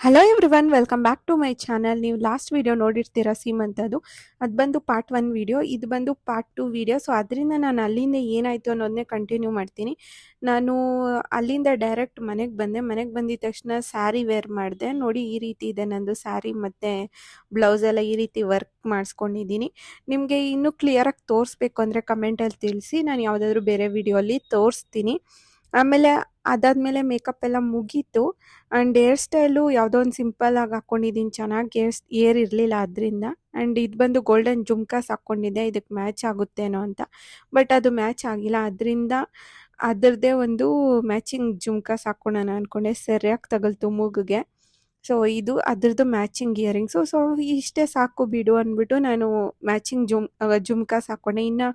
Hello everyone welcome back to my channel ನೀವು last video ನೋಡಿರ್ತೀರ ಸೀಮಂತದ್ದು ಅದು. ಬಂದು ಪಾರ್ಟ್ ಒನ್ ವೀಡಿಯೋ ಇದು ಬಂದು ಪಾರ್ಟ್ ಟು ವಿಡಿಯೋ ಸೊ ಅದರಿಂದ ನಾನು ಅಲ್ಲಿಂದ ಏನಾಯಿತು ಅನ್ನೋದನ್ನೇ ಕಂಟಿನ್ಯೂ ಮಾಡ್ತೀನಿ. ನಾನು ಅಲ್ಲಿಂದ ಡೈರೆಕ್ಟ್ ಮನೆಗೆ ಬಂದೆ. ಮನೆಗೆ ಬಂದಿದ ತಕ್ಷಣ ಸ್ಯಾರಿ ವೇರ್ ಮಾಡಿದೆ. ನೋಡಿ ಈ ರೀತಿ ಇದೆ ನಂದು ಸ್ಯಾರಿ ಮತ್ತು ಬ್ಲೌಸ್ ಎಲ್ಲ ಈ ರೀತಿ ವರ್ಕ್ ಮಾಡಿಸ್ಕೊಂಡಿದ್ದೀನಿ. ನಿಮಗೆ ಇನ್ನೂ ಕ್ಲಿಯರಾಗಿ ತೋರಿಸ್ಬೇಕು ಅಂದರೆ ಕಮೆಂಟಲ್ಲಿ ತಿಳಿಸಿ. ನಾನು ಯಾವುದಾದ್ರೂ ಬೇರೆ ವಿಡಿಯೋಲಿ ತೋರಿಸ್ತೀನಿ. ಆಮೇಲೆ ಅದಾದಮೇಲೆ ಮೇಕಪ್ ಎಲ್ಲ ಮುಗೀತು. ಆ್ಯಂಡ್ ಹೇರ್ ಸ್ಟೈಲು ಯಾವುದೋ ಒಂದು ಸಿಂಪಲ್ ಆಗಿ ಹಾಕ್ಕೊಂಡಿದ್ದೀನಿ ಚೆನ್ನಾಗಿ ಏರ್ಸ್ ಏರ್ ಇರಲಿಲ್ಲ ಅದರಿಂದ. ಆ್ಯಂಡ್ ಇದು ಬಂದು ಗೋಲ್ಡನ್ ಜುಮ್ಕಾಸ್ ಹಾಕ್ಕೊಂಡಿದ್ದೆ ಇದಕ್ಕೆ ಮ್ಯಾಚ್ ಆಗುತ್ತೇನೋ ಅಂತ. ಬಟ್ ಅದು ಮ್ಯಾಚ್ ಆಗಿಲ್ಲ. ಅದರಿಂದ ಅದರದ್ದೇ ಒಂದು ಮ್ಯಾಚಿಂಗ್ ಜುಮ್ಕಾಸ್ ಹಾಕ್ಕೊಳೋಣ ಅಂದ್ಕೊಂಡೆ ಸರಿಯಾಗಿ ತಗಲ್ತು ಮೂಗಿಗೆ. ಸೊ ಇದು ಅದ್ರದ್ದು ಮ್ಯಾಚಿಂಗ್ ಇಯರಿಂಗ್ಸು ಸೊ ಇಷ್ಟೇ ಸಾಕು ಬಿಡು ಅಂದ್ಬಿಟ್ಟು ನಾನು ಮ್ಯಾಚಿಂಗ್ ಜುಮ್ ಜುಮ್ಕಾಸ್ ಹಾಕ್ಕೊಂಡೆ ಇನ್ನು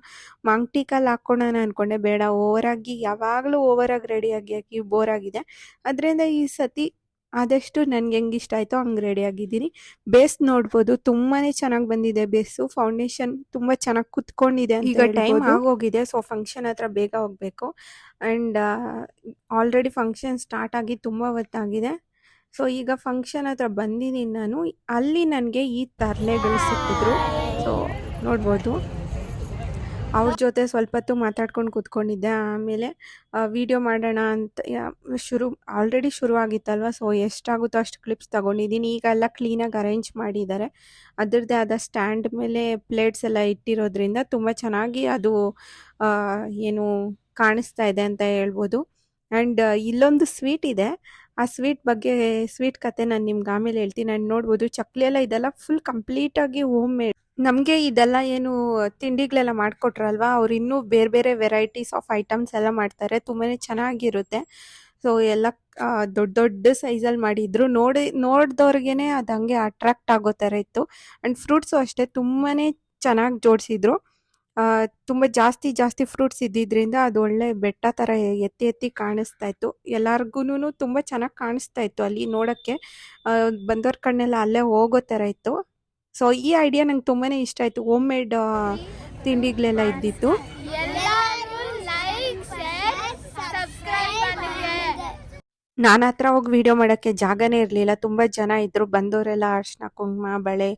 ಮಾಂಗ್ಟಿಕಲ್ಲಿ ಹಾಕ್ಕೊಳ್ಳೋಣ ಅಂದ್ಕೊಂಡೆ ಬೇಡ ಓವರಾಗಿ ಯಾವಾಗಲೂ ಓವರಾಗಿ ರೆಡಿಯಾಗಿ ಹಾಕಿ ಬೋರ್ ಆಗಿದೆ. ಅದರಿಂದ ಈ ಸತಿ ಆದಷ್ಟು ನನಗೆ ಹೆಂಗೆ ಇಷ್ಟ ಆಯಿತೋ ಹಂಗೆ ರೆಡಿ ಆಗಿದ್ದೀನಿ. ಬೇಸ್ ನೋಡ್ಬೋದು ತುಂಬಾ ಚೆನ್ನಾಗಿ ಬಂದಿದೆ ಬೇಸು. ಫೌಂಡೇಶನ್ ತುಂಬ ಚೆನ್ನಾಗಿ ಕುತ್ಕೊಂಡಿದೆ ಈಗ ಟೈಮ್ ಆಗೋಗಿದೆ ಸೊ ಫಂಕ್ಷನ್ ಹತ್ರ ಬೇಗ ಹೋಗಬೇಕು. ಆ್ಯಂಡ್ ಆಲ್ರೆಡಿ ಫಂಕ್ಷನ್ ಸ್ಟಾರ್ಟ್ ಆಗಿ ತುಂಬ ಹೊತ್ತಾಗಿದೆ. ಸೊ ಈಗ ಫಂಕ್ಷನ್ ಹತ್ರ ಬಂದಿದ್ದೀನಿ ನಾನು. ಅಲ್ಲಿ ನನಗೆ ಈ ತರಲೆಗಳು ಸಿಕ್ಕಿದ್ರು. ಸೊ ನೋಡ್ಬೋದು. ಅವ್ರ ಜೊತೆ ಸ್ವಲ್ಪ ಹೊತ್ತು ಮಾತಾಡ್ಕೊಂಡು ಕೂತ್ಕೊಂಡಿದ್ದೆ. ಆಮೇಲೆ ವಿಡಿಯೋ ಮಾಡೋಣ ಅಂತ ಶುರು ಆಲ್ರೆಡಿ ಶುರು ಆಗಿತ್ತಲ್ವ ಸೊ ಎಷ್ಟಾಗುತ್ತೋ ಅಷ್ಟು ಕ್ಲಿಪ್ಸ್ ತಗೊಂಡಿದ್ದೀನಿ. ಈಗ ಎಲ್ಲ ಕ್ಲೀನಾಗಿ ಅರೇಂಜ್ ಮಾಡಿದ್ದಾರೆ. ಅದರದ್ದೇ ಆದ ಸ್ಟ್ಯಾಂಡ್ ಮೇಲೆ ಪ್ಲೇಟ್ಸ್ ಎಲ್ಲ ಇಟ್ಟಿರೋದ್ರಿಂದ ತುಂಬ ಚೆನ್ನಾಗಿ ಅದು ಏನು ಕಾಣಿಸ್ತಾ ಇದೆ ಅಂತ ಹೇಳ್ಬೋದು. ಆ್ಯಂಡ್ ಇಲ್ಲೊಂದು ಸ್ವೀಟ್ ಇದೆ. ಆ ಸ್ವೀಟ್ ಬಗ್ಗೆ ಸ್ವೀಟ್ ಕತೆ ನಾನು ನಿಮ್ಗೆ ಆಮೇಲೆ ಹೇಳ್ತೀನಿ. ನಾನು ನೋಡ್ಬೋದು, ಚಕ್ಲಿ ಎಲ್ಲ ಇದೆಲ್ಲ ಫುಲ್ ಕಂಪ್ಲೀಟಾಗಿ ಹೋಮ್ ಮೇಡ್ ನಮಗೆ ಇದೆಲ್ಲ ಏನು ತಿಂಡಿಗಳೆಲ್ಲ ಮಾಡಿಕೊಟ್ರಲ್ವ? ಅವ್ರು ಇನ್ನೂ ಬೇರೆ ಬೇರೆ ವೆರೈಟೀಸ್ ಆಫ್ ಐಟಮ್ಸ್ ಎಲ್ಲ ಮಾಡ್ತಾರೆ. ತುಂಬಾ ಚೆನ್ನಾಗಿರುತ್ತೆ. ಸೊ ಎಲ್ಲ ದೊಡ್ಡ ದೊಡ್ಡ ಸೈಜಲ್ಲಿ ಮಾಡಿದ್ರು. ನೋಡಿ, ನೋಡ್ದವ್ರಿಗೇನೆ ಅದು ಹಂಗೆ ಅಟ್ರಾಕ್ಟ್ ಆಗೋ ಥರ ಇತ್ತು. ಆ್ಯಂಡ್ ಫ್ರೂಟ್ಸು ಅಷ್ಟೇ ತುಂಬಾ ಚೆನ್ನಾಗಿ ಜೋಡಿಸಿದ್ರು. ತುಂಬ ಜಾಸ್ತಿ ಜಾಸ್ತಿ ಫ್ರೂಟ್ಸ್ ಇದ್ದಿದ್ರಿಂದ ಅದು ಒಳ್ಳೆ ಬೆಟ್ಟ ತರ ಎತ್ತಿ ಎತ್ತಿ ಕಾಣಿಸ್ತಾ ಇತ್ತು. ಎಲ್ಲಾರ್ಗುನು ತುಂಬ ಚೆನ್ನಾಗಿ ಕಾಣಿಸ್ತಾ ಇತ್ತು ಅಲ್ಲಿ ನೋಡಕ್ಕೆ. ಬಂದವ್ರ ಕಣ್ಣೆಲ್ಲ ಅಲ್ಲೇ ಹೋಗೋ ತರ ಇತ್ತು. ಸೊ ಈ ಐಡಿಯಾ ನಂಗೆ ತುಂಬಾ ಇಷ್ಟ ಆಯ್ತು. ಹೋಮ್ ಮೇಡ್ ತಿಂಡಿಗಳೆಲ್ಲ ಇದ್ದಿತ್ತು ನಾನು ಹತ್ರ ಹೋಗಿ ವಿಡಿಯೋ ಮಾಡೋಕ್ಕೆ ಜಾಗನೇ ಇರಲಿಲ್ಲ. ತುಂಬ ಜನ ಇದ್ದರು ಬಂದವರೆಲ್ಲ ಅರ್ಶಿನ ಕುಂಕುಮ, ಬಳೆ,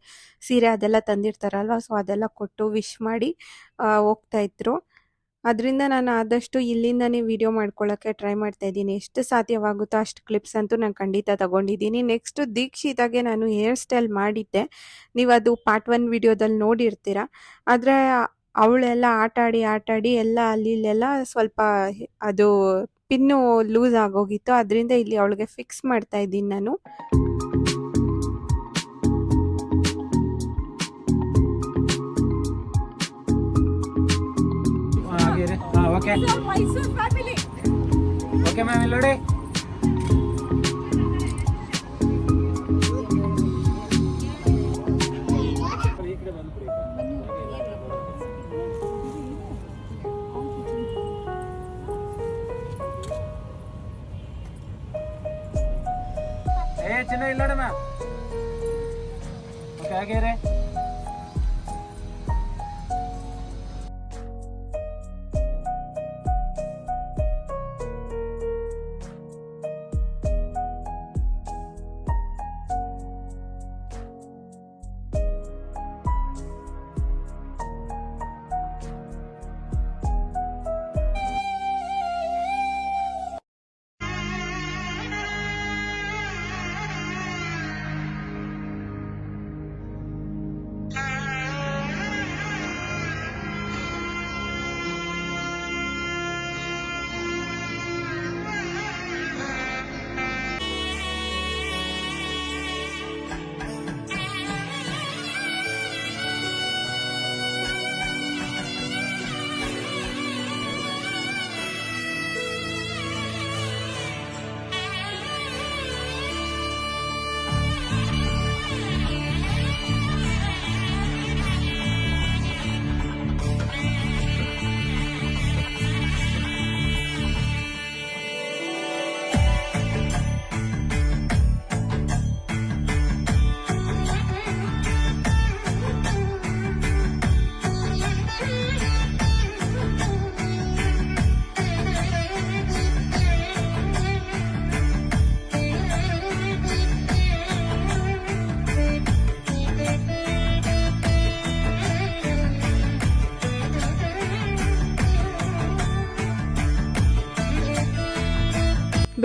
ಸೀರೆ ಅದೆಲ್ಲ ತಂದಿರ್ತಾರಲ್ವ? ಸೊ ಅದೆಲ್ಲ ಕೊಟ್ಟು ವಿಶ್ ಮಾಡಿ ಹೋಗ್ತಾ ಇದ್ರು. ಅದರಿಂದ ನಾನು ಆದಷ್ಟು ಇಲ್ಲಿಂದನೇ ವಿಡಿಯೋ ಮಾಡ್ಕೊಳ್ಳೋಕ್ಕೆ ಟ್ರೈ ಮಾಡ್ತಾ ಇದ್ದೀನಿ. ಎಷ್ಟು ಸಾಧ್ಯವಾಗುತ್ತೋ ಅಷ್ಟು ಕ್ಲಿಪ್ಸ್ ಅಂತೂ ನಾನು ಖಂಡಿತ ತಗೊಂಡಿದ್ದೀನಿ. ನೆಕ್ಸ್ಟು ದೀಕ್ಷಿತಾಗೆ ನಾನು ಹೇರ್ ಸ್ಟೈಲ್ ಮಾಡಿದ್ದೆ. ನೀವು ಅದು ಪಾರ್ಟ್ ಒನ್ ವಿಡಿಯೋದಲ್ಲಿ ನೋಡಿರ್ತೀರ. ಆದರೆ, ಅವಳೆಲ್ಲ ಆಟಾಡಿ ಆಟಾಡಿ ಎಲ್ಲ ಅಲ್ಲಿ ಇಲ್ಲೆಲ್ಲ ಸ್ವಲ್ಪ ಅದು ಪಿನ್ನು ಲೂಸ್ ಆಗೋಗಿತ್ತು. ಅದರಿಂದ ಇಲ್ಲಿ ಅವಳಿಗೆ ಫಿಕ್ಸ್ ಮಾಡ್ತಾ ಇದ್ದೀನಿ ನಾನು. ಓಕೆ ಓಕೆ ಮ್ಯಾಮ್ ನೋಡಿ. ಏ ಚಿನ್ನ ಇಲ್ಲ ನೋಡಿ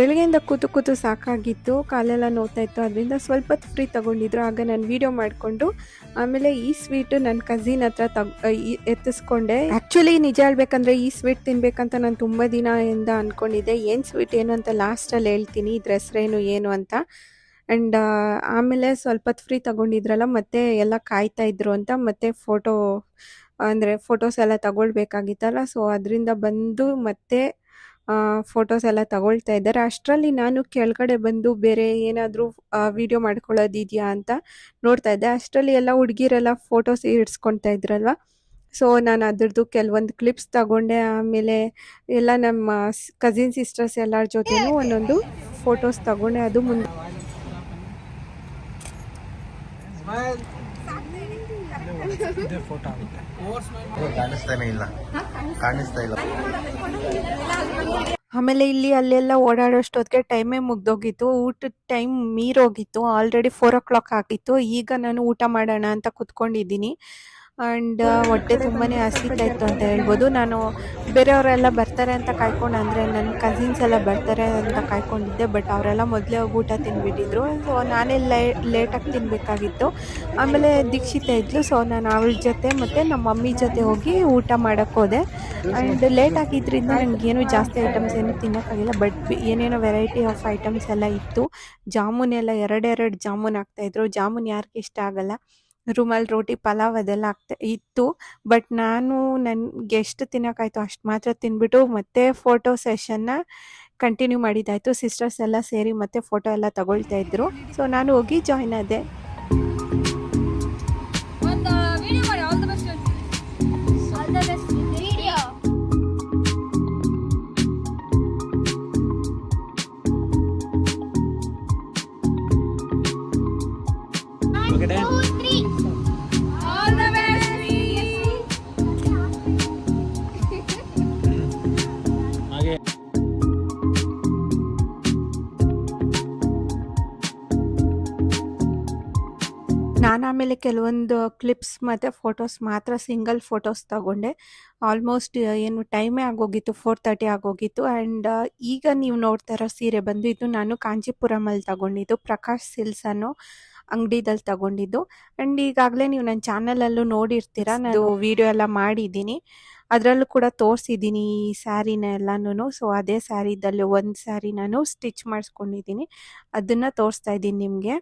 ಬೆಳಗ್ಗೆಯಿಂದ ಕೂತು ಕೂತು ಸಾಕಾಗಿತ್ತು, ಕಾಲೆಲ್ಲ ನೋಡ್ತಾ ಇತ್ತು ಅದರಿಂದ ಸ್ವಲ್ಪ ಹೊತ್ತು ಫ್ರೀ ತೊಗೊಂಡಿದ್ರು. ಆಗ ನಾನು ವೀಡಿಯೋ ಮಾಡಿಕೊಂಡು, ಆಮೇಲೆ ಈ ಸ್ವೀಟು ನನ್ನ ಕಝಿನ್ ಹತ್ರ ತಗ್ ಎತ್ತಿಸ್ಕೊಂಡೆ. ಆ್ಯಕ್ಚುಲಿ ನಿಜ ಹೇಳ್ಬೇಕಂದ್ರೆ ಈ ಸ್ವೀಟ್ ತಿನ್ಬೇಕಂತ ನಾನು ತುಂಬ ದಿನದಿಂದ ಅಂದ್ಕೊಂಡಿದ್ದೆ ಏನು ಸ್ವೀಟ್ ಏನು ಅಂತ ಲಾಸ್ಟಲ್ಲಿ ಹೇಳ್ತೀನಿ ಇದ್ರ ಹೆಸರೇನು ಏನು ಅಂತ. ಆ್ಯಂಡ್ ಆಮೇಲೆ ಸ್ವಲ್ಪ ಫ್ರೀ ತಗೊಂಡಿದ್ರಲ್ಲ, ಮತ್ತೆ ಎಲ್ಲ ಕಾಯ್ತಾ ಇದ್ರು ಅಂತ, ಮತ್ತೆ ಫೋಟೋ ಅಂದರೆ ಫೋಟೋಸ್ ಎಲ್ಲ ತಗೊಳ್ಬೇಕಾಗಿತ್ತಲ್ಲ. ಸೊ ಅದರಿಂದ ಬಂದು ಮತ್ತೆ ಫೋಟೋಸ್ ಎಲ್ಲ ತಗೊಳ್ತಾ ಇದ್ದಾರೆ. ಅಷ್ಟರಲ್ಲಿ ನಾನು ಕೆಳಗಡೆ ಬಂದು ಬೇರೆ ಏನಾದರೂ ವಿಡಿಯೋ ಮಾಡ್ಕೊಳ್ಳೋದಿದೆಯಾ ಅಂತ ನೋಡ್ತಾ ಇದ್ದೆ. ಅಷ್ಟರಲ್ಲಿ ಎಲ್ಲ ಹುಡುಗಿರೆಲ್ಲ ಫೋಟೋಸ್ ಇಡ್ಸ್ಕೊಳ್ತಾ ಇದ್ರಲ್ವ? ಸೊ ನಾನು ಅದ್ರದ್ದು ಕೆಲವೊಂದು ಕ್ಲಿಪ್ಸ್ ತಗೊಂಡೆ. ಆಮೇಲೆ ಎಲ್ಲ ನಮ್ಮ ಕಸಿನ್ ಸಿಸ್ಟರ್ಸ್ ಎಲ್ಲರ ಜೊತೆನೂ ಒಂದೊಂದು ಫೋಟೋಸ್ ತಗೊಂಡೆ. ಅದು ಮುಂದೆ ಫೋಟೋ ಆಗುತ್ತೆ. ಕಾಣಿಸ್ತಾ ಇಲ್ಲ. ಆಮೇಲೆ ಇಲ್ಲಿ ಅಲ್ಲೆಲ್ಲ ಓಡಾಡೋಷ್ಟೊತ್ತಿಗೆ ಟೈಮೇ ಮುಗ್ದೋಗಿತ್ತು. ಊಟದ ಟೈಮ್ ಮೀರೋಗಿತ್ತು. ಆಲ್ರೆಡಿ ಫೋರ್ ಓ ಕ್ಲಾಕ್ ಆಗಿತ್ತು. ಈಗ ನಾನು ಊಟ ಮಾಡೋಣ ಅಂತ ಕುತ್ಕೊಂಡಿದ್ದೀನಿ. ಆ್ಯಂಡ್ ಹೊಟ್ಟೆ ತುಂಬಾ ಹಸಿತಾ ಇತ್ತು ಅಂತ ಹೇಳ್ಬೋದು. ನಾನು ಬೇರೆಯವರೆಲ್ಲ ಬರ್ತಾರೆ ಅಂತ ಕಾಯ್ಕೊಂಡು, ಅಂದರೆ ನನ್ನ ಕಸಿನ್ಸ್ ಎಲ್ಲ ಬರ್ತಾರೆ ಅಂತ ಕಾಯ್ಕೊಂಡಿದ್ದೆ ಬಟ್ ಅವರೆಲ್ಲ ಮೊದಲೇ ಹೋಗಿ ಊಟ ತಿಂದುಬಿಟ್ಟಿದ್ರು ಸೊ ನಾನೇ ಲೇ ಲೇಟಾಗಿ ತಿನ್ನಬೇಕಾಗಿತ್ತು ಆಮೇಲೆ ದೀಕ್ಷಿತ ಇದ್ಲು. ಸೊ ನಾನು ಅವಳ ಜೊತೆ ಮತ್ತು ನಮ್ಮ ಮಮ್ಮಿ ಜೊತೆ ಹೋಗಿ ಊಟ ಮಾಡೋಕ್ಕೆ ಹೋದೆ. ಆ್ಯಂಡ್ ಲೇಟ್ ಆಗಿದ್ದರಿಂದ ನನಗೇನು ಜಾಸ್ತಿ ಐಟಮ್ಸ್ ಏನು ತಿನ್ನೋಕ್ಕಾಗಿಲ್ಲ ಬಟ್ ಏನೇನೋ ವೆರೈಟಿ ಆಫ್ ಐಟಮ್ಸ್ ಎಲ್ಲ ಇತ್ತು. ಜಾಮೂನ್ ಎಲ್ಲ ಎರಡೆರಡು ಜಾಮೂನ್ ಹಾಕ್ತಾಯಿದ್ರು ಜಾಮೂನ್ ಯಾರಿಗೆ ಇಷ್ಟ ಆಗಲ್ಲ. ರುಮಾಲ್ ರೋಟಿ, ಪಲಾವ್ ಅದೆಲ್ಲ ಆಗ್ತಾ ಇತ್ತು. ಬಟ್ ನಾನು ನನಗೆ ಎಷ್ಟು ತಿನ್ನೋಕ್ಕಾಯ್ತು ಅಷ್ಟು ಮಾತ್ರ ತಿನ್ಬಿಟ್ಟು ಮತ್ತೆ ಫೋಟೋ ಸೆಷನ್ನ ಕಂಟಿನ್ಯೂ ಮಾಡಿದ್ದಾಯಿತು. ಸಿಸ್ಟರ್ಸ್ ಎಲ್ಲ ಸೇರಿ ಮತ್ತೆ ಫೋಟೋ ಎಲ್ಲ ತಗೊಳ್ತಾ ಇದ್ರು. ಸೊ ನಾನು ಹೋಗಿ ಜಾಯ್ನ್ ಆದೆ. ಆಮೇಲೆ ಕೆಲವೊಂದು ಕ್ಲಿಪ್ಸ್ ಮತ್ತು ಫೋಟೋಸ್ ಮಾತ್ರ ಸಿಂಗಲ್ ಫೋಟೋಸ್ ತಗೊಂಡೆ. ಆಲ್ಮೋಸ್ಟ್ ಏನು ಟೈಮೇ ಆಗೋಗಿತ್ತು ಫೋರ್ ತರ್ಟಿ ಆಗೋಗಿತ್ತು. ಆ್ಯಂಡ್ ಈಗ ನೀವು ನೋಡ್ತಾ ಇರೋ ಸೀರೆ ಬಂದು ಇದು ನಾನು ಕಾಂಚೀಪುರಮಲ್ಲಿ ತಗೊಂಡಿದ್ದು ಪ್ರಕಾಶ್ ಸಿಲ್ಸ್ ಅನ್ನೋ ಅಂಗಡಿದಲ್ಲಿ ತಗೊಂಡಿದ್ದು. ಆ್ಯಂಡ್ ಈಗಾಗಲೇ ನೀವು ನನ್ನ ಚಾನಲಲ್ಲೂ ನೋಡಿರ್ತೀರ. ನಾನು ವಿಡಿಯೋ ಎಲ್ಲ ಮಾಡಿದ್ದೀನಿ. ಅದರಲ್ಲೂ ಕೂಡ ತೋರಿಸಿದ್ದೀನಿ ಈ ಸ್ಯಾರಿನ ಎಲ್ಲನೂ ಸೊ ಅದೇ ಸ್ಯಾರಿದಲ್ಲಿ ಒಂದು ಸ್ಯಾರಿ ನಾನು ಸ್ಟಿಚ್ ಮಾಡಿಸ್ಕೊಂಡಿದ್ದೀನಿ. ಅದನ್ನು ತೋರಿಸ್ತಾ ಇದ್ದೀನಿ ನಿಮಗೆ.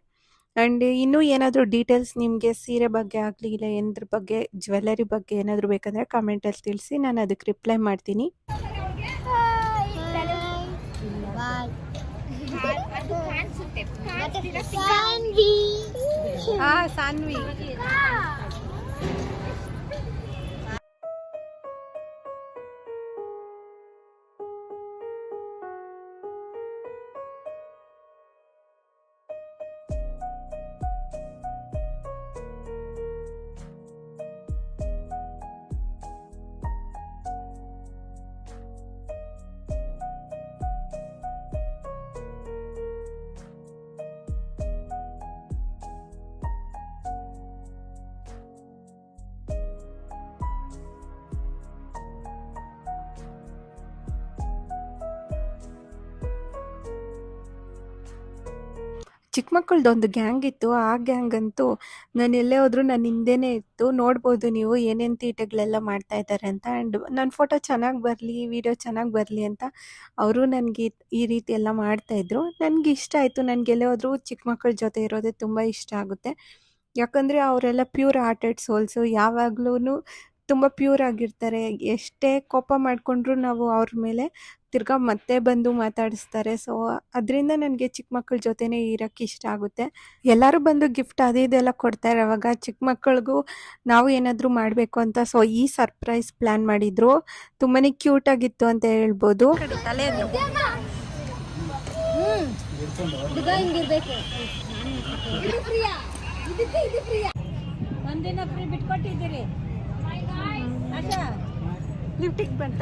ಆ್ಯಂಡ್ ಇನ್ನೂ ಏನಾದರೂ ಡೀಟೇಲ್ಸ್ ನಿಮಗೆ ಸೀರೆ ಬಗ್ಗೆ ಆಗಲಿ ಇಲ್ಲ ಏನದ್ರ ಬಗ್ಗೆ ಜ್ಯುವೆಲ್ಲರಿ ಬಗ್ಗೆ ಏನಾದರೂ ಬೇಕಂದರೆ ಕಮೆಂಟಲ್ಲಿ ತಿಳಿಸಿ ನಾನು ಅದಕ್ಕೆ ರಿಪ್ಲೈ ಮಾಡ್ತೀನಿ. ಹಾಂ ಸಾನ್ವಿ. ಚಿಕ್ಕ ಮಕ್ಕಳದೊಂದು ಗ್ಯಾಂಗ್ ಇತ್ತು, ಆ ಗ್ಯಾಂಗ್ ಅಂತೂ ನಾನು ಎಲ್ಲೇ ಹೋದರೂ ನನ್ನ ಹಿಂದೆನೇ ಇತ್ತು, ನೋಡ್ಬೋದು ನೀವು ಏನೇನು ತೀಟೆಗಳೆಲ್ಲ ಮಾಡ್ತಾ ಇದ್ದಾರೆ ಅಂತ. ಆ್ಯಂಡ್ ನನ್ನ ಫೋಟೋ ಚೆನ್ನಾಗಿ ಬರಲಿ, ವಿಡಿಯೋ ಚೆನ್ನಾಗಿ ಬರಲಿ ಅಂತ ಅವರು ನನಗೆ ಈ ರೀತಿ ಎಲ್ಲ ಮಾಡ್ತಾಯಿದ್ರು ನನಗೆ ಇಷ್ಟ ಆಯಿತು, ನನಗೆ ಎಲ್ಲೇ ಹೋದರೂ ಚಿಕ್ಕ ಮಕ್ಕಳ ಜೊತೆ ಇರೋದೇ ತುಂಬ ಇಷ್ಟ ಆಗುತ್ತೆ. ಯಾಕಂದರೆ ಅವರೆಲ್ಲ ಪ್ಯೂರ್ ಹಾರ್ಟೆಡ್ ಸೋಲ್ಸು ಯಾವಾಗ್ಲೂ ತುಂಬ ಪ್ಯೂರ್ ಆಗಿರ್ತಾರೆ. ಎಷ್ಟೇ ಕೋಪ ಮಾಡಿಕೊಂಡ್ರು ನಾವು ಅವ್ರ ಮೇಲೆ ತಿರ್ಗಾ ಮತ್ತೆ ಬಂದು ಮಾತಾಡಿಸ್ತಾರೆ ಸೊ ಅದರಿಂದ ನನಗೆ ಚಿಕ್ಕ ಮಕ್ಕಳ ಜೊತೆನೇ ಇರೋಕ್ಕೆ ಇಷ್ಟ ಆಗುತ್ತೆ ಎಲ್ಲರೂ ಬಂದು ಗಿಫ್ಟ್ ಅದು ಇದೆಲ್ಲ ಕೊಡ್ತಾರೆ ಅವಾಗ ಚಿಕ್ಕ ಮಕ್ಕಳಿಗೂ ನಾವು ಏನಾದರೂ ಮಾಡಬೇಕು ಅಂತ ಸೊ ಈ ಸರ್ಪ್ರೈಸ್ ಪ್ಲ್ಯಾನ್ ಮಾಡಿದ್ರು ತುಂಬಾ ಕ್ಯೂಟಾಗಿತ್ತು ಅಂತ ಹೇಳ್ಬೋದು ಲಿಫ್ಟಿಗೆ ಬಂತ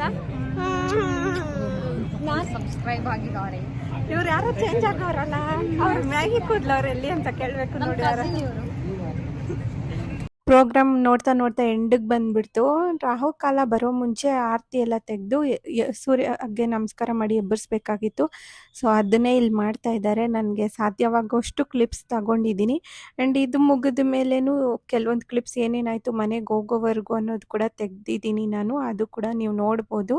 ನಾ ಸಬ್ಸ್ಕ್ರೈಬ್ ಆಗಿದ್ದಾರೆ ಇವ್ರು ಯಾರು ಚೇಂಜ್ ಆಗೋರಲ್ಲ ಅವ್ರ ಮ್ಯಾಗಿ ಕೂದ್ಲವ್ರು ಎಲ್ಲಿ ಅಂತ ಕೇಳಬೇಕು ನೋಡಿ ಯಾರು ಪ್ರೋಗ್ರಾಮ್ ನೋಡ್ತಾ ನೋಡ್ತಾ ಎಂಡಿಗೆ ಬಂದ್ಬಿಡ್ತು. ರಾಹುಕಾಲ ಬರೋ ಮುಂಚೆ ಆರತಿ ಎಲ್ಲ ತೆಗೆದು ಸೂರ್ಯಗೆ ನಮಸ್ಕಾರ ಮಾಡಿ ಎಬ್ಬರಿಸ್ಬೇಕಾಗಿತ್ತು ಸೊ ಅದನ್ನೇ ಇಲ್ಲಿ ಮಾಡ್ತಾ ಇದ್ದಾರೆ. ನನಗೆ ಸಾಧ್ಯವಾಗೋಷ್ಟು ಕ್ಲಿಪ್ಸ್ ತಗೊಂಡಿದ್ದೀನಿ. ಆ್ಯಂಡ್ ಇದು ಮುಗಿದ ಮೇಲೇನು ಕೆಲವೊಂದು ಕ್ಲಿಪ್ಸ್ ಏನೇನಾಯಿತು, ಮನೆಗೆ ಹೋಗೋವರೆಗೂ ಅನ್ನೋದು ಕೂಡ ತೆಗ್ದಿದ್ದೀನಿ ನಾನು. ಅದು ಕೂಡ ನೀವು ನೋಡ್ಬೋದು.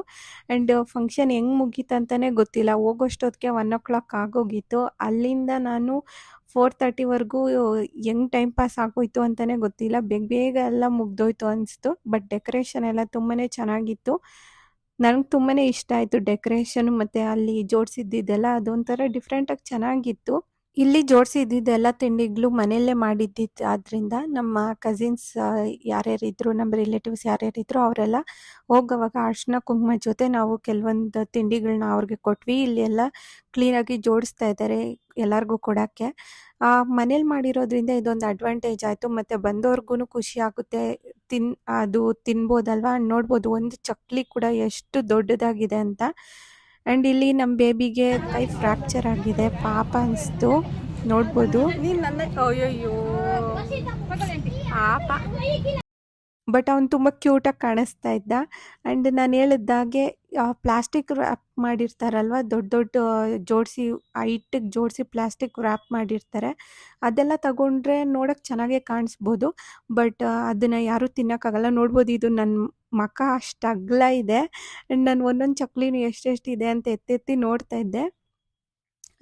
ಆ್ಯಂಡ್ ಫಂಕ್ಷನ್ ಹೆಂಗೆ ಮುಗೀತಂತಲೇ ಗೊತ್ತಿಲ್ಲ. ಹೋಗೋಷ್ಟೊತ್ತಿಗೆ ಒನ್ ಓ ಕ್ಲಾಕ್ ಆಗೋಗಿತ್ತು. ಅಲ್ಲಿಂದ ನಾನು ಫೋರ್ ತರ್ಟಿವರೆಗೂ ಹೆಂಗೆ ಟೈಮ್ ಪಾಸ್ ಆಗೋಯ್ತು ಅಂತಲೇ ಗೊತ್ತಿಲ್ಲ. ಬೇಗ ಬೇಗ ಎಲ್ಲ ಮುಗ್ದೋಯ್ತು ಅನಿಸ್ತು. ಬಟ್ ಡೆಕೋರೇಷನ್ ಎಲ್ಲ ತುಂಬಾ ಚೆನ್ನಾಗಿತ್ತು. ನನಗೆ ತುಂಬಾ ಇಷ್ಟ ಆಯಿತು ಡೆಕೋರೇಷನ್ ಮತ್ತು ಅಲ್ಲಿ ಜೋಡಿಸಿದ್ದಿದ್ದೆಲ್ಲ. ಅದೊಂಥರ ಡಿಫ್ರೆಂಟಾಗಿ ಚೆನ್ನಾಗಿತ್ತು. ಇಲ್ಲಿ ಜೋಡಿಸಿದ್ದಿದ್ದೆಲ್ಲ ತಿಂಡಿಗಳು ಮನೆಯಲ್ಲೇ ಮಾಡಿದ್ದಿತ್ತು. ಆದ್ದರಿಂದ ನಮ್ಮ ಕಸಿನ್ಸ್ ಯಾರ್ಯಾರಿದ್ರು, ನಮ್ಮ ರಿಲೇಟಿವ್ಸ್ ಯಾರ್ಯಾರಿದ್ರು ಅವರೆಲ್ಲ ಹೋಗೋವಾಗ ಅರ್ಶಿನ ಕುಂಕುಮ ಜೊತೆ ನಾವು ಕೆಲವೊಂದು ತಿಂಡಿಗಳನ್ನ ಅವ್ರಿಗೆ ಕೊಟ್ವಿ. ಇಲ್ಲಿ ಎಲ್ಲ ಕ್ಲೀನಾಗಿ ಜೋಡಿಸ್ತಾ ಇದ್ದಾರೆ. ಎಲ್ಲರಿಗೂ ಕೊಡೋಕ್ಕೆ. ಮನೇಲಿ ಮಾಡಿರೋದ್ರಿಂದ ಇದೊಂದು ಅಡ್ವಾಂಟೇಜ್ ಆಯಿತು. ಮತ್ತು ಬಂದವ್ರಿಗೂ ಖುಷಿ ಆಗುತ್ತೆ. ತಿನ್, ಅದು ತಿನ್ಬೋದಲ್ವಾ? ನೋಡ್ಬೋದು. ಒಂದು ಚಕ್ಲಿ ಕೂಡ ಎಷ್ಟು ದೊಡ್ಡದಾಗಿದೆ ಅಂತ. ಆ್ಯಂಡ್ ಇಲ್ಲಿ ನಮ್ಮ ಬೇಬಿಗೆ ಕೈ ಫ್ರ್ಯಾಕ್ಚರ್ ಆಗಿದೆ. ಪಾಪ ಅನಿಸ್ತು. ನೋಡ್ಬೋದು. ಪಾಪ. ಬಟ್ ಅವನು ತುಂಬ ಕ್ಯೂಟಾಗಿ ಕಾಣಿಸ್ತಾ ಇದ್ದ. ಆ್ಯಂಡ್ ನಾನು ಹೇಳಿದ್ದಾಗೆ ಪ್ಲಾಸ್ಟಿಕ್ ರ್ಯಾಪ್ ಮಾಡಿರ್ತಾರಲ್ವ, ದೊಡ್ಡ ದೊಡ್ಡ ಜೋಡಿಸಿ ಹೈಟಿಗೆ ಜೋಡಿಸಿ ಪ್ಲಾಸ್ಟಿಕ್ ರ್ಯಾಪ್ ಮಾಡಿರ್ತಾರೆ. ಅದೆಲ್ಲ ತಗೊಂಡ್ರೆ ನೋಡೋಕ್ಕೆ ಚೆನ್ನಾಗೇ ಕಾಣಿಸ್ಬೋದು. ಬಟ್ ಅದನ್ನು ಯಾರೂ ತಿನ್ನೋಕ್ಕಾಗಲ್ಲ ನೋಡ್ಬೋದು ಇದು ನನ್ನ ಮಖ ಅಷ್ಟು ಅಗ್ಲ ಇದೆ. ಆ್ಯಂಡ್ ನಾನು ಒಂದೊಂದು ಚಕ್ಲಿನೂ ಎಷ್ಟೆಷ್ಟಿದೆ ಅಂತ ಎತ್ತೆತ್ತಿ ನೋಡ್ತಾ ಇದ್ದೆ.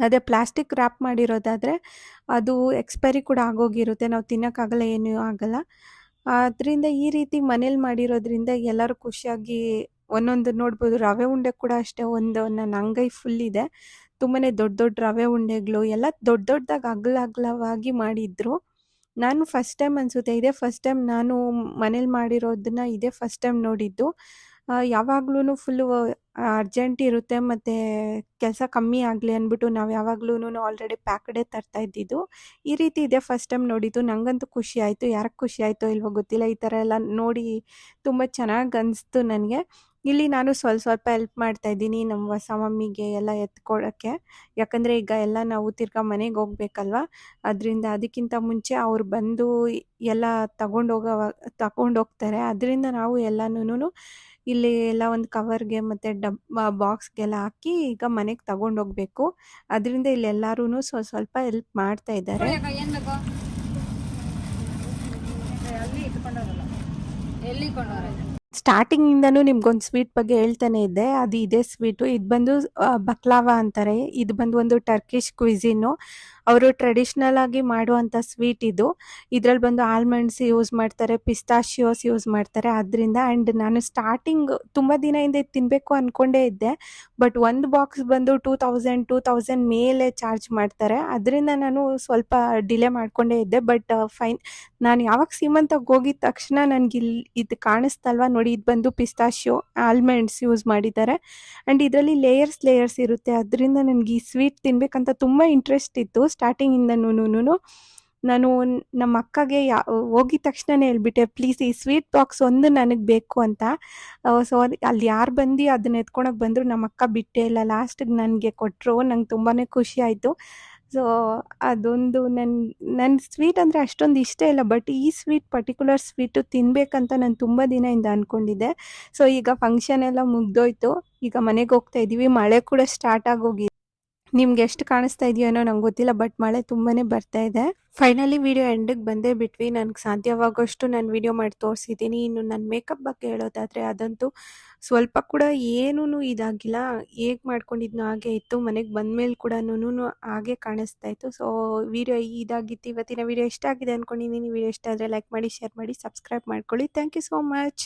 ಅದೇ ಪ್ಲಾಸ್ಟಿಕ್ ರ್ಯಾಪ್ ಮಾಡಿರೋದಾದರೆ, ಅದು ಎಕ್ಸ್ಪೈರಿ ಕೂಡ ಆಗೋಗಿರುತ್ತೆ. ನಾವು ತಿನ್ನೋಕ್ಕಾಗಲ್ಲ ಏನೂ ಆಗಲ್ಲ. ಅದರಿಂದ ಈ ರೀತಿ ಮನೇಲಿ ಮಾಡಿರೋದ್ರಿಂದ ಎಲ್ಲರೂ ಖುಷಿಯಾಗಿ ಒಂದೊಂದು ನೋಡ್ಬೋದು. ರವೆ ಉಂಡೆ ಕೂಡ ಅಷ್ಟೇ ಒಂದು ನನ್ನ ಅಂಗೈ ಫುಲ್ ಇದೆ. ತುಂಬಾ ದೊಡ್ಡ ದೊಡ್ಡ ರವೆ ಉಂಡೆಗಳು ಎಲ್ಲ ದೊಡ್ಡ ದೊಡ್ಡದಾಗಿ ಅಗಲ ಅಗಲವಾಗಿ ಮಾಡಿದ್ರು. ನಾನು ಫಸ್ಟ್ ಟೈಮ್ ಅನಿಸುತ್ತೆ. ಇದೇ ಫಸ್ಟ್ ಟೈಮ್ ನಾನು ಮನೇಲಿ ಮಾಡಿರೋದನ್ನ ಇದೇ ಫಸ್ಟ್ ಟೈಮ್ ನೋಡಿದ್ದು. ಯಾವಾಗ್ಲೂ ಫುಲ್ಲು ಅರ್ಜೆಂಟ್ ಇರುತ್ತೆ ಮತ್ತು ಕೆಲಸ ಕಮ್ಮಿ ಆಗಲಿ ಅಂದ್ಬಿಟ್ಟು ನಾವು ಯಾವಾಗ್ಲೂ ಆಲ್ರೆಡಿ ಪ್ಯಾಕ್ಡೇ ತರ್ತಾ ಇದ್ದಿದ್ದು. ಈ ರೀತಿ ಇದೆ ಫಸ್ಟ್ ಟೈಮ್ ನೋಡಿದ್ದು. ನನಗಂತೂ ಖುಷಿ ಆಯಿತು. ಯಾರಿಗೆ ಖುಷಿ ಆಯಿತೋ ಇಲ್ವೋ ಗೊತ್ತಿಲ್ಲ. ಈ ಥರ ಎಲ್ಲ ನೋಡಿ ತುಂಬ ಚೆನ್ನಾಗಿ ಅನಿಸ್ತು ನನಗೆ. ಇಲ್ಲಿ ನಾನು ಸ್ವಲ್ಪ ಸ್ವಲ್ಪ ಹೆಲ್ಪ್ ಮಾಡ್ತಾ ಇದ್ದೀನಿ ನಮ್ಮ ಹೊಸ ಮಮ್ಮಿಗೆ ಎಲ್ಲ ಎತ್ಕೊಳಕ್ಕೆ. ಯಾಕಂದರೆ ಈಗ ಎಲ್ಲ ನಾವು ತಿರ್ಗಾ ಮನೆಗೆ ಹೋಗ್ಬೇಕಲ್ವ? ಅದರಿಂದ ಅದಕ್ಕಿಂತ ಮುಂಚೆ ಅವ್ರು ಬಂದು ಎಲ್ಲ ತಗೊಂಡೋಗೋ ತಗೊಂಡೋಗ್ತಾರೆ ಅದರಿಂದ ನಾವು ಎಲ್ಲನೂ ಇಲ್ಲಿ ಎಲ್ಲ ಒಂದು ಕವರ್ಗೆ ಮತ್ತು ಡಬ್ ಬಾಕ್ಸ್ಗೆಲ್ಲ ಹಾಕಿ ಈಗ ಮನೆಗೆ ತಗೊಂಡೋಗ್ಬೇಕು ಅದರಿಂದ ಇಲ್ಲಿ ಎಲ್ಲರೂ ಸ್ವಲ್ಪ ಸ್ವಲ್ಪ ಹೆಲ್ಪ್ ಮಾಡ್ತಾ ಇದ್ದಾರೆ. ಎಲ್ಲಿ ಸ್ಟಾರ್ಟಿಂಗಿಂದನೂ ನಿಮ್ಗೊಂದು ಸ್ವೀಟ್ ಬಗ್ಗೆ ಹೇಳ್ತಾನೆ ಇದ್ದೆ. ಅದು ಇದೇ ಸ್ವೀಟು. ಇದು ಬಂದು ಬಕ್ಲಾವ ಅಂತಾರೆ. ಇದು ಬಂದು ಒಂದು ಟರ್ಕಿಶ್ ಕ್ವಿಝಿನ್ನು. ಅವರು ಟ್ರೆಡಿಷ್ನಲ್ ಆಗಿ ಮಾಡುವಂಥ ಸ್ವೀಟ್ ಇದು. ಇದರಲ್ಲಿ ಬಂದು ಆಲ್ಮಂಡ್ಸ್ ಯೂಸ್ ಮಾಡ್ತಾರೆ ಪಿಸ್ತಾಶಿಯೋಸ್ ಯೂಸ್ ಮಾಡ್ತಾರೆ. ಅದರಿಂದ ಆ್ಯಂಡ್ ನಾನು ಸ್ಟಾರ್ಟಿಂಗ್ ತುಂಬ ದಿನದಿಂದ ಇದು ತಿನ್ನಬೇಕು ಅಂದ್ಕೊಂಡೇ ಇದ್ದೆ. ಬಟ್ ಒಂದು ಬಾಕ್ಸ್ ಬಂದು ಟೂ ತೌಸಂಡ್ ಟೂ ತೌಸಂಡ್ ಮೇಲೆ ಚಾರ್ಜ್ ಮಾಡ್ತಾರೆ. ಅದರಿಂದ ನಾನು ಸ್ವಲ್ಪ ಡಿಲೇ ಮಾಡ್ಕೊಂಡೇ ಇದ್ದೆ. ಬಟ್ ಫೈನ್ ನಾನು ಯಾವಾಗ ಸೀಮಂತ ಹೋಗಿದ ತಕ್ಷಣ ನನಗೆ ಇಲ್ಲಿ ಇದು ಕಾಣಿಸ್ತಲ್ವ ನೋಡಿ. ಇದು ಬಂದು ಪಿಸ್ತಾಶಿಯೋ ಆಲ್ಮಂಡ್ಸ್ ಯೂಸ್ ಮಾಡಿದ್ದಾರೆ. ಆ್ಯಂಡ್ ಇದರಲ್ಲಿ ಲೇಯರ್ಸ್ ಲೇಯರ್ಸ್ ಇರುತ್ತೆ. ಅದರಿಂದ ನನಗೆ ಈ ಸ್ವೀಟ್ ತಿನ್ಬೇಕಂತ ತುಂಬ ಇಂಟ್ರೆಸ್ಟ್ ಇತ್ತು. ಸ್ಟಾರ್ಟಿಂಗಿಂದನೂ ನಾನು ನಮ್ಮ ಅಕ್ಕಗೆ ಯಾ ಹೋಗಿದ ತಕ್ಷಣನೇ ಹೇಳ್ಬಿಟ್ಟೆ, ಪ್ಲೀಸ್ ಈ ಸ್ವೀಟ್ ಬಾಕ್ಸ್ ಒಂದು ನನಗೆ ಬೇಕು ಅಂತ. ಸೊ ಅದು, ಅಲ್ಲಿ ಯಾರು ಬಂದು ಅದನ್ನ ಎತ್ಕೊಳಕ್ಕೆ ಬಂದರು ನಮ್ಮ ಅಕ್ಕ ಬಿಟ್ಟೇ ಇಲ್ಲ. ಲಾಸ್ಟಿಗೆ ನನಗೆ ಕೊಟ್ಟರು ನಂಗೆ ತುಂಬಾ ಖುಷಿ ಆಯಿತು. ಸೊ, ಅದೊಂದು ನನ್ನ ನನ್ನ ಸ್ವೀಟ್ ಅಂದರೆ ಅಷ್ಟೊಂದು ಇಷ್ಟ ಇಲ್ಲ. ಬಟ್ ಈ ಸ್ವೀಟ್ ಪರ್ಟಿಕ್ಯುಲರ್ ಸ್ವೀಟು ತಿನ್ನಬೇಕಂತ ನಾನು ತುಂಬ ದಿನದಿಂದ ಅಂದ್ಕೊಂಡಿದ್ದೆ ಸೊ, ಈಗ ಫಂಕ್ಷನ್ ಎಲ್ಲ ಮುಗ್ದೋಯ್ತು. ಈಗ ಮನೆಗೆ ಹೋಗ್ತಾ ಇದ್ದೀವಿ ಮಳೆ ಕೂಡ ಸ್ಟಾರ್ಟ್ ಆಗೋಗಿದೆ. ನಿಮ್ಗೆ ಎಷ್ಟು ಕಾಣಿಸ್ತಾ ಇದೆಯೋ ನಂಗೆ ಗೊತ್ತಿಲ್ಲ ಬಟ್ ಮಳೆ ತುಂಬಾ ಬರ್ತಾ ಇದೆ. ಫೈನಲಿ ವಿಡಿಯೋ ಎಂಡಿಗೆ ಬಂದೇ ಬಿಟ್ವಿ. ನನಗೆ ಸಾಧ್ಯವಾಗೋಷ್ಟು ನಾನು ವಿಡಿಯೋ ಮಾಡಿ ತೋರಿಸಿದ್ದೀನಿ ಇನ್ನು ನನ್ನ ಮೇಕಪ್ ಬಗ್ಗೆ ಹೇಳೋದಾದರೆ ಅದಂತೂ ಸ್ವಲ್ಪ ಕೂಡ ಏನೂ ಇದಾಗಿಲ್ಲ. ಹೇಗೆ ಮಾಡ್ಕೊಂಡಿದ್ನೋ ಹಾಗೆ ಇತ್ತು. ಮನೆಗೆ ಬಂದಮೇಲೆ ಕೂಡ ಹಾಗೆ ಕಾಣಿಸ್ತಾ ಇತ್ತು. ಸೊ ವಿಡಿಯೋ ಇದಾಗಿತ್ತು. ಇವತ್ತಿನ ವಿಡಿಯೋ ಇಷ್ಟ ಆಗಿದೆ ಅಂದ್ಕೊಂಡಿದ್ದೀನಿ ವಿಡಿಯೋ ಇಷ್ಟ ಆದರೆ ಲೈಕ್ ಮಾಡಿ ಶೇರ್ ಮಾಡಿ ಸಬ್ಸ್ಕ್ರೈಬ್ ಮಾಡ್ಕೊಳ್ಳಿ. Thank you so much